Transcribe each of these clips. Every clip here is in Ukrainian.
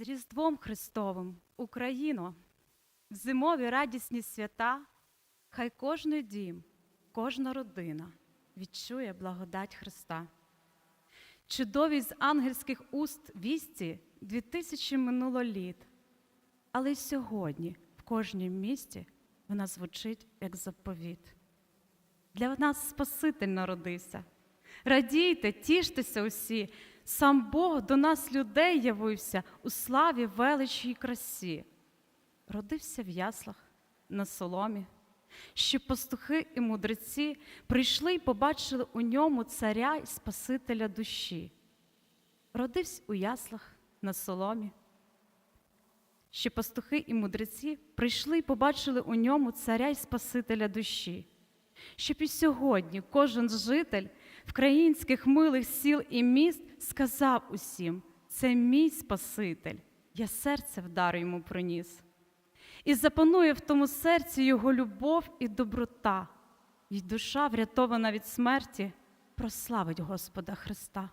З Різдвом Христовим, Україно, в зимові радісні свята, хай кожний дім, кожна родина відчує благодать Христа. Чудові з ангельських уст вісті дві тисячі минуло літ, але й сьогодні в кожнім місті вона звучить як заповіт. Для нас Спаситель народився. Радійте, тіштеся усі, сам Бог до нас людей явився у славі, величі й красі. Родився в яслах на соломі, щоб пастухи і мудреці прийшли й побачили у ньому царя й Спасителя душі. Родився у яслах на соломі, що пастухи і мудреці прийшли й побачили у ньому царя й Спасителя душі, щоб і сьогодні кожен житель вкраїнських милих сіл і міст сказав усім: це мій Спаситель, я серце в дар йому приніс. І запанує в тому серці його любов і доброта, і душа, врятована від смерті, прославить Господа Христа.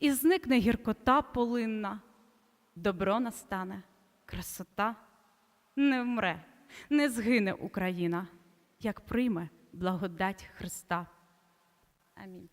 І зникне гіркота полинна, добро настане, красота не вмре, не згине Україна, як прийме благодать Христа. Амінь.